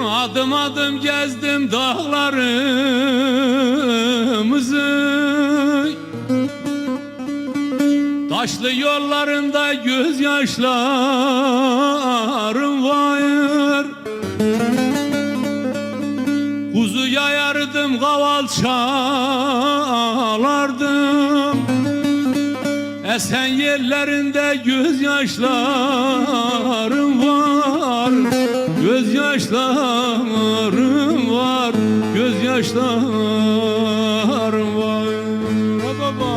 Varamadım gezdim dağlarımızı. Taşlı yollarında gözyaşlarım var. Kuzu yayardım kaval çalardım. Esen yerlerinde gözyaşlarım var Gözyaşlarım var Gözyaşlarım var. Ha baba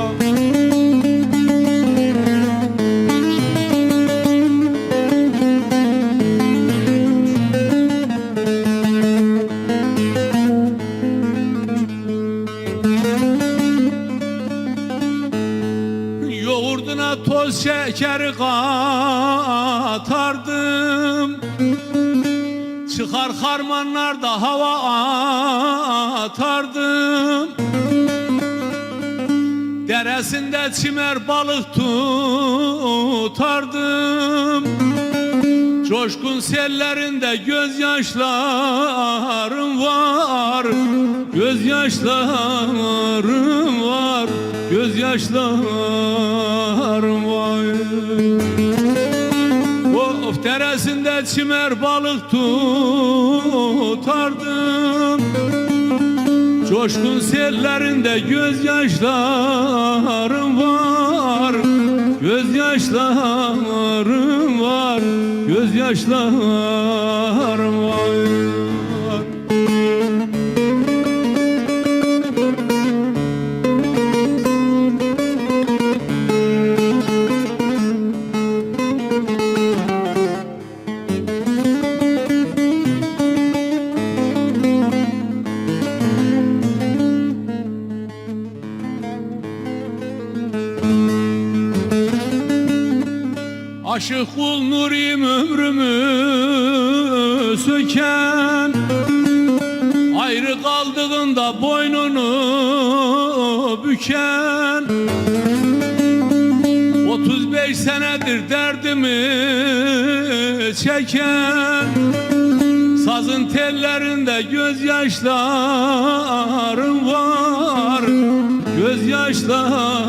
Yoğurduna toz şekeri katardım Çıkar harmanlarda hava atardım. Deresinde çimer balık tutardım. Coşkun sellerinde gözyaşlarım var. Gözyaşlarım var Gözyaşlarım var çimer balık tutardım Coşkun sellerinde gözyaşlarım var Gözyaşlarım var Gözyaşlarım Aşık kul nurim ömrümü söken. Ayrı kaldığında boynunu büken. 35 senedir derdimi çeken. Sazın tellerinde gözyaşlarım var. Gözyaşlarım